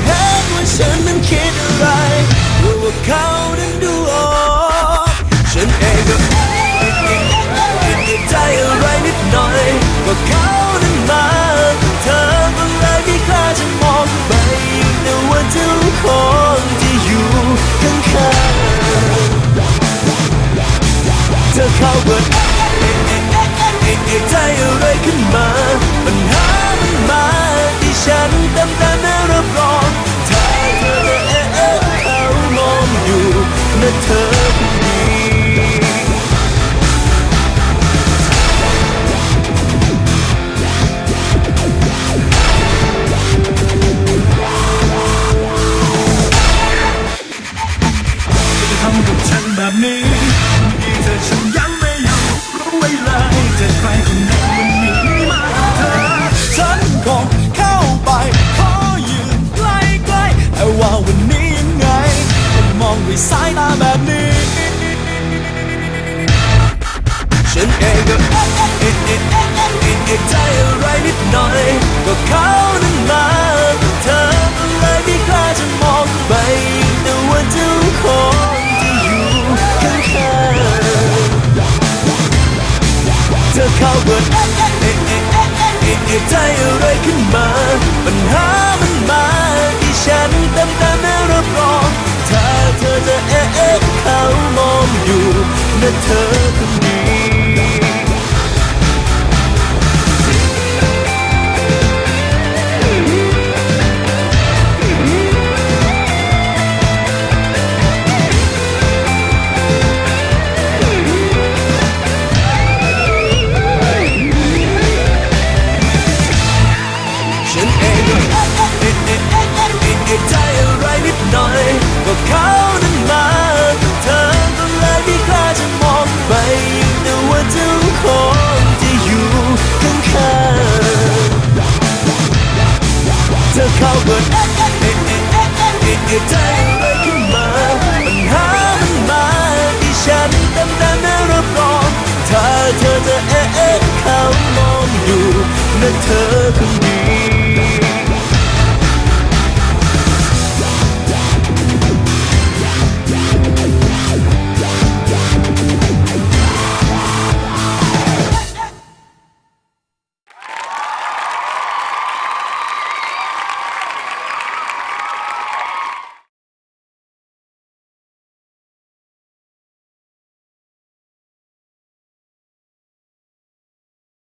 hey แบบนี้ที่เธอฉันยังไม่อยากรู้ไว้เลยจะใครคนไหนวันนี้มากับเธอฉันคงเข้าไปขอยืนใกล้ๆแต่ว่าวันนี้ยังไงต้องมองด้วยสายตาแบบนี้ฉันเองก็เอ๊ะเอ๊ะเอ๊ะเอ๊ะเอ๊ะเอ๊ะเอ๊ะใจอะไรนิดหน่อยก็เขา เธอเข้าเบิดเอ๊ะเอ๊ะเอ๊ะเอ๊ะเอ๊ะใจอะไรขึ้นมา ปัญหามันมาที่ฉันเต็มแต่ไม่รับรองถ้าเธอจะเอ๊ะเอ๊ะเขามองอยู่นะเธอคนเดียว ใจอะไรนิดหน่อยก็เขานั้นมาแต่เธอก็เลยไม่กล้าจะมองไปยิ่งดูว่าทุกคนที่อยู่ข้างข้เธอเข้าเกิดใจอะไรขึ้นมาปัญหามันมาที่ฉันตำนานไม่รับรองถ้าเธอจะเอ็ะเขามองอยู่นั่นเธอคือ